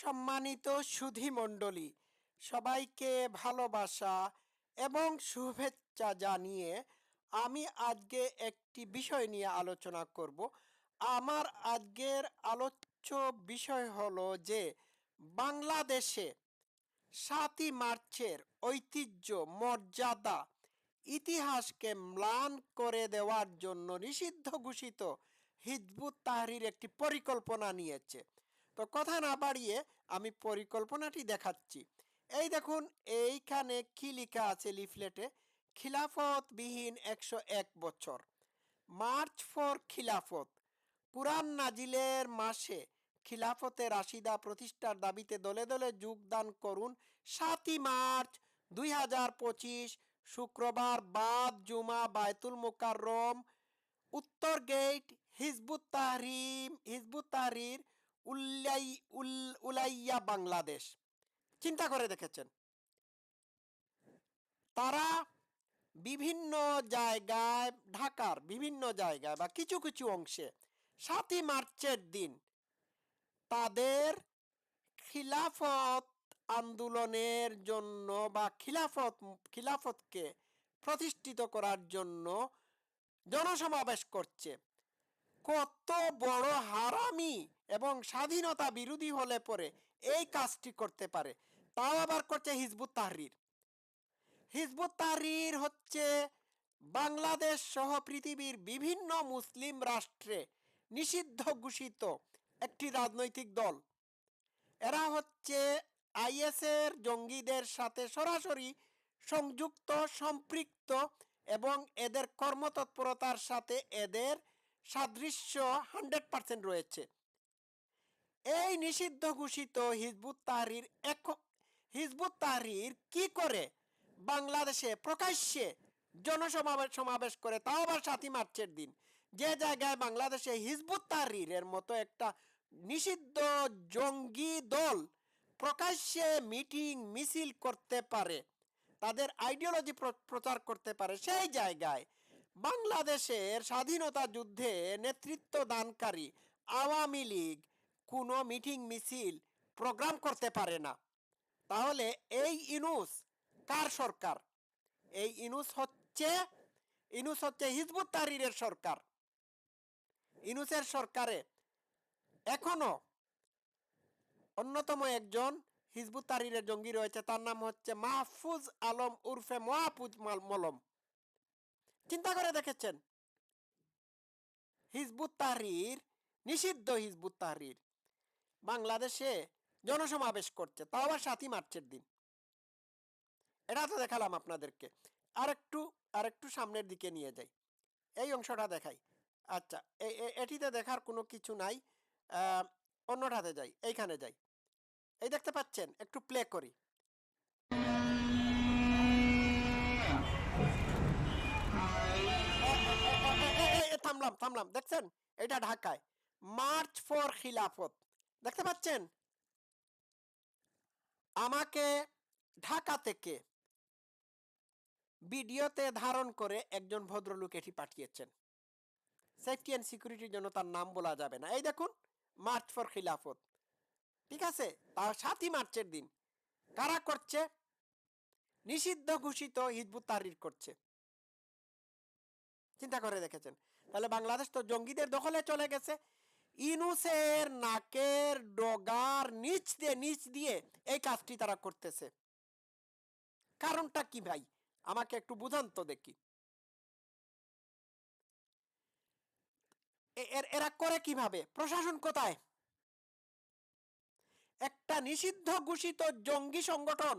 সম্মানিত সুধী মণ্ডলী, সবাইকে ভালোবাসা এবং শুভেচ্ছা জানিয়ে আমি আজকে একটি বিষয় নিয়ে আলোচনা করব। আমার আজকের আলোচ্য বিষয় হলো যে, বাংলাদেশে সাতই মার্চের ঐতিহ্য, মর্যাদা, ইতিহাসকে ম্লান করে দেওয়ার জন্য নিষিদ্ধ ঘোষিত হিজবুত তাহরির একটি পরিকল্পনা নিয়েছে। তো কথা না বাড়িয়ে আমি পরিকল্পনাটি দেখাচ্ছি। এই দেখুন, এইখানে কি লেখা আছে লিফলেটে? খিলাফতবিহীন একশো এক বছর। মার্চ ফর খিলাফত। কুরআন নাজিলের মাসে খিলাফতে রাশিদা প্রতিষ্ঠার দাবিতে দলে দলে যোগদান করুন সাতই মার্চ দুই হাজার পঁচিশ, শুক্রবার বাদ জুমা বায়তুল মোকাররম, উত্তর gate Hizbut Tahrim, Hizbut Tahrir উল্লাই, উল, উলাইয়া বাংলাদেশ। চিন্তা করে দেখেছেন? তারা বিভিন্ন জায়গায়, ঢাকার বিভিন্ন জায়গায় বা কিছু কিছু অংশে সাতই মার্চের দিন তাদের খিলাফত আন্দোলনের জন্য বা খিলাফত, খিলাফতকে প্রতিষ্ঠিত করার জন্য জনসমাবেশ করছে। কত বড় হারামি এবং স্বাধীনতা বিরোধী হলে পরে এই কাজটি করতে পারে। তাও আবার করছে হিজবুত তাহরির। হিজবুত তাহরির হচ্ছে বাংলাদেশ সহ পৃথিবীর বিভিন্ন মুসলিম রাষ্ট্রে নিষিদ্ধ ঘোষিত একটি রাজনৈতিক দল। এরা হচ্ছে আইএসের জঙ্গিদের সাথে সরাসরি সংযুক্ত, সম্পৃক্ত এবং এদের কর্মতৎপরতার সাথে এদের সাদৃশ্য হান্ড্রেড পার্সেন্ট রয়েছে। এই নিষিদ্ধ ঘোষিত হিজবুত তাহরির এক হিজবুত তাহরির কি করে? বাংলাদেশে প্রকাশ্যে জনসমাবেশ, সমাবেশ করে তাও আবার সাতই মার্চের দিন। যে জায়গায় বাংলাদেশে হিজবুত তাহরিরের মতো একটা নিষিদ্ধ জঙ্গি দল প্রকাশ্যে মিটিং, মিছিল করতে পারে, তাদের আইডিওলজি প্রচার করতে পারে, সেই জায়গায় বাংলাদেশের স্বাধীনতা যুদ্ধে নেতৃত্ব দানকারী আওয়ামী লীগ কোনো মিটিং, মিছিল, প্রোগ্রাম করতে পারে না। তাহলে এই ইনুস কার সরকার? এই ইনুস হচ্ছে ইনুস হচ্ছে হিজবুত তারিরের সরকার। ইনুসের সরকারে এখনও অন্যতম একজন হিজবুত তাহরিরের জঙ্গি রয়েছে, তার নাম হচ্ছে মাহফুজ আলম উর্ফে মহাফুজ মলম। চিন্তা করে দেখেছেন? হিজবুত তাহরির, নিষিদ্ধ হিজবুত তাহরির। বাংলাদেশে জনসমাবেশ করছে তাও আবার সাতই মার্চের দিন এটা তো দেখালাম আপনাদেরকে আরেকটু আরেকটু সামনের দিকে নিয়ে যাই এই অংশটা দেখাই আচ্ছা এটিতে দেখার কোনো কিছু নাই অন্যটাতে যাই এইখানে যাই এই দেখতে পাচ্ছেন একটু প্লে করি থামলাম থামলাম দেখছেন এটা ঢাকায় মার্চ ফর খিলাফত দেখতে পাচ্ছেন? আমাকে ঢাকা থেকে ভিডিওতে ধারণ করে একজন ভদ্রলোক এটি পাঠিয়েছেন। সেফটি অ্যান্ড সিকিউরিটির জন্য তার নাম বলা যাবে না। এই দেখুন, মার্চ ফর খিলাফত। ঠিক আছে? তার সাতই মার্চের দিন। কারা করছে? নিষিদ্ধ ঘোষিত হিজবুত তাহরির করছে। চিন্তা করে দেখেছেন। তাহলে বাংলাদেশ তো জঙ্গিদের দখলে চলে গেছে। ইনুসের নাকের ডগার নিচ দিয়ে নিচ দিয়ে এই কাজটি তারা করতেছে। কারণটা কি ভাই? আমাকে একটু বুঝান তো দেখি। এরা করে কীভাবে? প্রশাসন কোথায়? একটা নিষিদ্ধ ঘোষিত জঙ্গি সংগঠন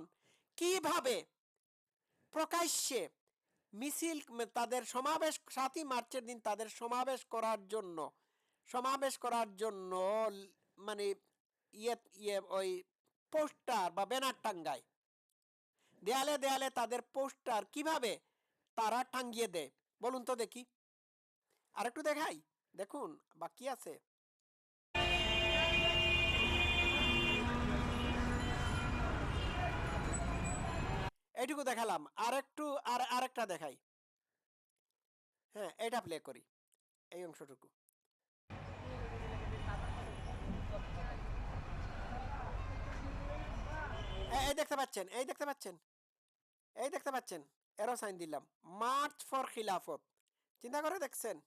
কীভাবে? প্রকাশ্যে মিছিল তাদের সমাবেশ, সাতই মার্চের দিন তাদের সমাবেশ করার জন্য সমাবেশ করার জন্য মানে ইয়ে ইয়ে ওই পোস্টার বা ব্যানার টাঙ্গায়। দেয়ালে দেয়ালে তাদের পোস্টার কীভাবে তারা টাঙ্গিয়ে দেয়? বলুন তো দেখি। আর একটু দেখাই। দেখুন, বাকি আছে। এইটুকু দেখালাম। আর একটু আর আরেকটা দেখাই। হ্যাঁ এটা প্লে করি। এই অংশটুকু। এই দেখতে পাচ্ছেন, এই দেখতে পাচ্ছেন, এই দেখতে পাচ্ছেন এরো সাইন দিলাম মার্চ ফর খিলাফত, চিন্তা করে দেখছেন?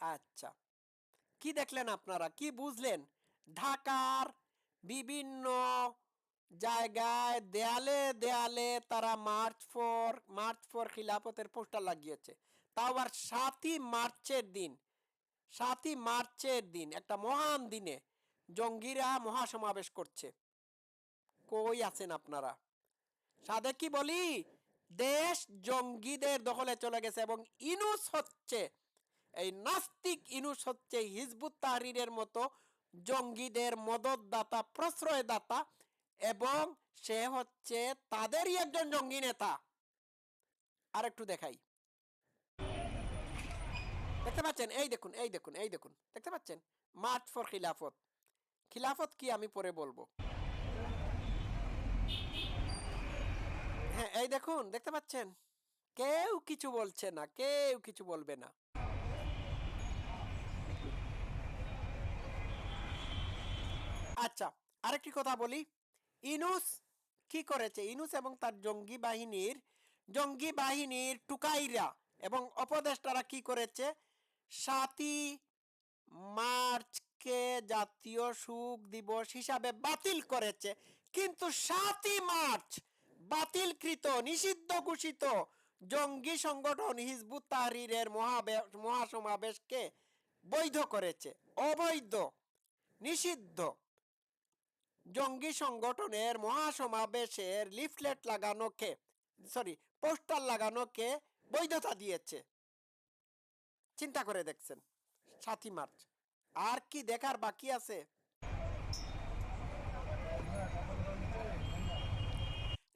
আচ্ছা কি দেখলেন আপনারা, কি বুঝলেন? ঢাকার বিভিন্ন জায়গায় দেয়ালে দেয়ালে তারা মার্চ ফর মার্চ ফর খিলাফতের পোস্টার লাগিয়েছে, তাও আবার সাতই মার্চের দিন, সাতই মার্চের দিন, একটা মহান দিনে জঙ্গিরা মহাসমাবেশ করছে। কই আছেন আপনারা? সাদে কি বলি? দেশ জঙ্গিদের দখলে চলে গেছে এবং ইনুস হচ্ছে, এই নাস্তিক ইনুস হচ্ছে হিজবুত তাহরিরের মতো জঙ্গিদের মদতদাতা, প্রশ্রয়দাতা এবং সে হচ্ছে তাদেরই একজন জঙ্গি নেতা। আর একটু দেখাই। দেখতে পাচ্ছেন? এই দেখুন এই দেখুন এই দেখুন। দেখতে পাচ্ছেন? মার্চ ফর খিলাফত। খিলাফত কি আমি পরে বলব? হ্যাঁ এই দেখুন, দেখতে পাচ্ছেন? কেউ কিছু বলছে না, কেউ কিছু বলবে না। আচ্ছা আরেকটি কথা বলি। ইনুস কি করেছে? ইনুস এবং তার জঙ্গি বাহিনীর জঙ্গি বাহিনীর টুকাইরা এবং অপদেষ্টারা কি করেছে? সাতই মার্চকে জাতীয় সুখ দিবস হিসাবে বাতিল করেছে। কিন্তু সাতই মার্চ বাতিলকৃত, নিষিদ্ধ ঘোষিত জঙ্গি সংগঠন হিজবুত তাহরিরের মহাসমাবেশকে বৈধ করেছে। অবৈধ, নিষিদ্ধ জঙ্গি সংগঠনের মহাসমাবেশের লিফলেট লাগানোকে, সরি, পোস্টার লাগানোকে বৈধতা দিয়েছে। চিন্তা করে দেখছেন, সাতই মার্চ। আর কি দেখার বাকি আছে?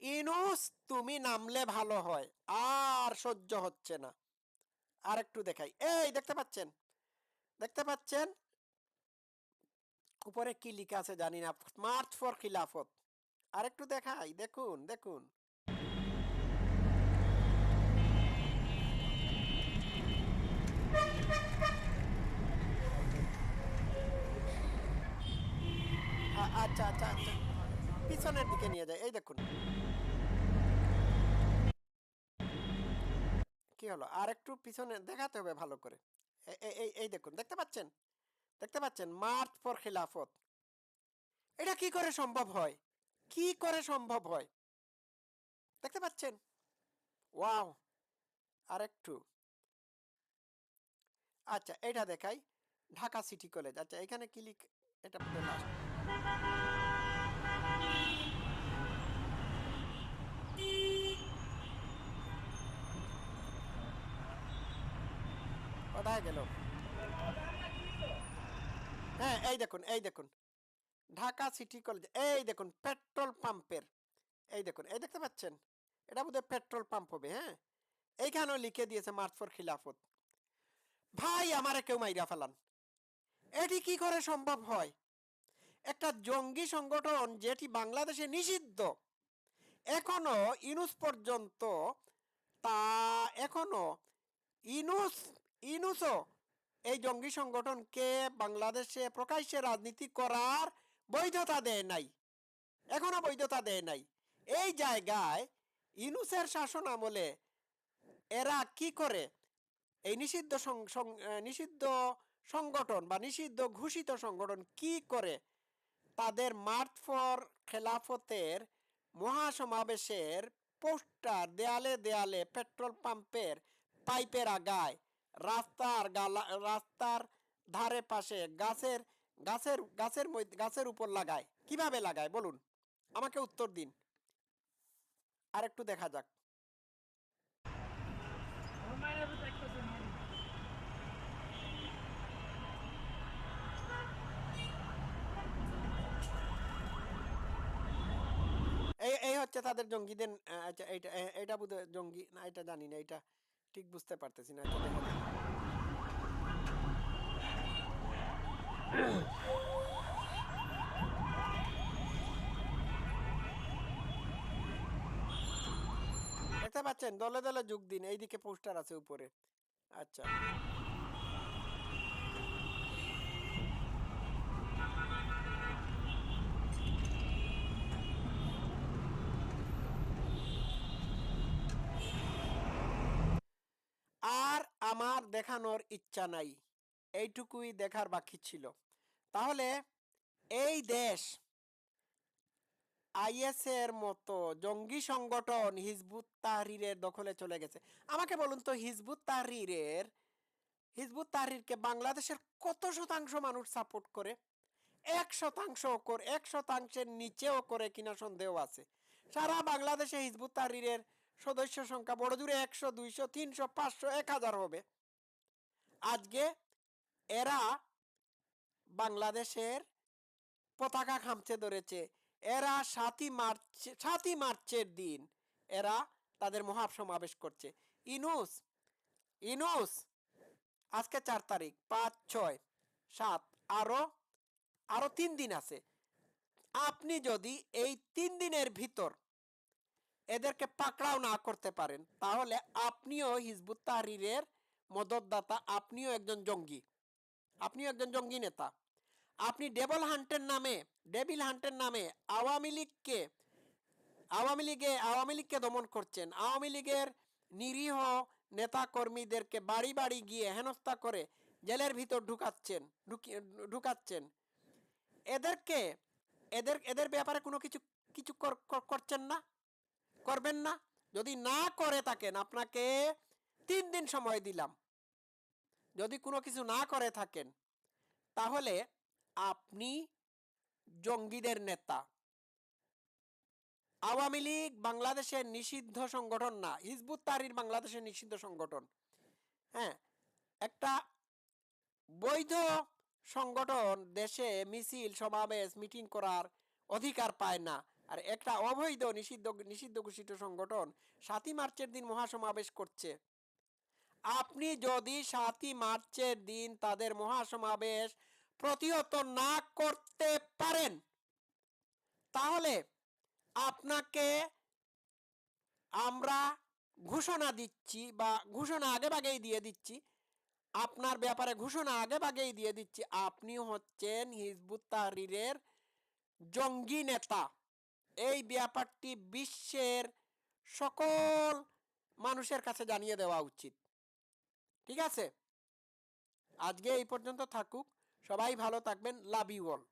ইনুস, তুমি নামলে ভালো হয়, আর সহ্য হচ্ছে না। আর একটু দেখাই। এই, দেখতে পাচ্ছেন? দেখতে পাচ্ছেন? উপরে কি লেখা আছে জানি না। মার্চ ফর খিলাফত। আর একটু দেখাই। দেখুন দেখুন। আচ্ছা আচ্ছা আচ্ছা। পিছনের দিকে নিয়ে যায় এই দেখুন। হলো? আর একটু পিছনে দেখাতে হবে ভালো করে। এই এই দেখুন, দেখতে পাচ্ছেন? দেখতে পাচ্ছেন? মার্চ ফর খিলাফত। এটা কি করে সম্ভব হয়? কি করে সম্ভব হয়? দেখতে পাচ্ছেন? ওয়াও! আর একটু। আচ্ছা এটা দেখাই। Dhaka city college. আচ্ছা এখানে ক্লিক এটা লাস্ট কোথায় গেল? হ্যাঁ এই দেখুন এই দেখুন। ঢাকা সিটি কলেজ, এই দেখুন, পেট্রোল পাম্পের। এই দেখুন, এই দেখতে পাচ্ছেন? এটা বোধহয় পেট্রোল পাম্প হবে হ্যাঁ? এইখানেও লিখে দিয়েছে মার্চ ফর খিলাফত। ভাই, আমারে কেউ মাইরা ফেলান। এটি কি করে সম্ভব হয়? একটা জঙ্গি সংগঠন যেটি বাংলাদেশে নিষিদ্ধ, এখনও ইনুস পর্যন্ত তা এখনও ইনুস ইনুসও এই জঙ্গি সংগঠনকে বাংলাদেশে প্রকাশ্যে রাজনীতি করার বৈধতা দেয় নাই, এখনও বৈধতা দেয় নাই। এই জায়গায় ইনুসের শাসন আমলে এরা কি করে? এই নিষিদ্ধ নিষিদ্ধ সংগঠন বা নিষিদ্ধ ঘোষিত সংগঠন কি করে? তাদের মার্চ ফর খেলাফতের মহাসমাবেশের পোস্টার দেয়ালে দেয়ালে পেট্রোল পাম্পের পাইপের আগায় রাস্তার রাস্তার ধারে পাশে গাছের গাছের গাছের মধ্যে, গাছের উপর লাগায়। কীভাবে লাগায়? বলুন। আমাকে উত্তর দিন। আর একটু দেখা যাক। এই এই হচ্ছে তাদের জঙ্গিদের আচ্ছা এইটা, এ- এটা বোধ জঙ্গি, না, এটা জানি না এটা ঠিক বুঝতে পারতেছি না। দেখতে পাচ্ছেন, দলে দলে যোগ দিন, এইদিকে পোস্টার আছে উপরে আচ্ছা আমার দেখানোর ইচ্ছা নাই। এইটুকুই দেখার বাকি ছিল। তাহলে এই দেশ আইএস এর মতো জঙ্গি সংগঠন হিজবুত তাহরিরের দখলে চলে গেছে। আমাকে বলুন তো, হিজবুত তাহরিরের, হিজবুত তাহরিরকে বাংলাদেশের কত শতাংশ মানুষ সাপোর্ট করে? এক শতাংশ এক শতাংশের নিচেও করে কিনা সন্দেহ আছে। সারা বাংলাদেশে হিজবুত তাহরিরের সদস্য সংখ্যা বড় জুড়ে একশো, দুইশো, তিনশো, পাঁচশো, এক হাজার হবে। আজকে এরা বাংলাদেশের পতাকা খামচে ধরেছে। এরা সাতই মার্চ, সাতই মার্চের দিন এরা তাদের মহাসমাবেশ করছে। ইনুস ইনুস, আজকে চার তারিখ, পাঁচ, ছয়, সাত, আরও আরও তিন দিন আছে। আপনি যদি এই তিন দিনের ভিতর এদেরকে পাকড়াও না করতে পারেন, তাহলে আপনিও হিজবুত তাহরিরের মদতদাতা, আপনিও একজন জঙ্গি। আপনিও একজন জঙ্গি নেতা। আপনি ডেবল হান্টের নামে ডেবিল হান্টের নামে আওয়ামী লীগকে, আওয়ামী লীগে, আওয়ামী লীগকে দমন করছেন। আওয়ামী লীগের নিরীহ নেতা কর্মীদেরকে বাড়ি বাড়ি গিয়ে হেনস্থা করে জেলের ভিতর ঢুকাচ্ছেন ঢুকাচ্ছেন। এদেরকে, এদের এদের ব্যাপারে কোনো কিছু কিছু কর- কর- করছেন না? করবেন না। যদি না করে থাকেন, আপনাকে তিন দিন সময় দিলাম। যদি কোনো কিছু না করে থাকেন, তাহলে আপনি জঙ্গিদের নেতা। আওয়ামী লীগ বাংলাদেশের নিষিদ্ধ সংগঠন না, হিজবুত তারির বাংলাদেশের নিষিদ্ধ সংগঠন। হ্যাঁ একটা বৈধ সংগঠন দেশে মিছিল, সমাবেশ, মিটিং করার অধিকার পায় না। আর একটা অবৈধ নিষিদ্ধ নিষিদ্ধ ঘোষিত সংগঠন সাতই মার্চের দিন মহাসমাবেশ করছে। আপনি যদি সাতই মার্চের দিন তাদের মহাসমাবেশ প্রতিহত না করতে পারেন, তাহলে আপনাকে আমরা ঘোষণা দিচ্ছি বা ঘোষণা আগে আগেই দিয়ে দিচ্ছি। আপনার ব্যাপারে ঘোষণা আগে আগেই দিয়ে দিচ্ছি। আপনি হচ্ছেন হিজবুত তাহরিরের জঙ্গি নেতা। এই ব্যাপারটি বিশ্বের সকল মানুষের কাছে জানিয়ে দেওয়া উচিত। ঠিক আছে? আজকে এই পর্যন্ত থাকুক। সবাই ভালো থাকবেন। Love you all.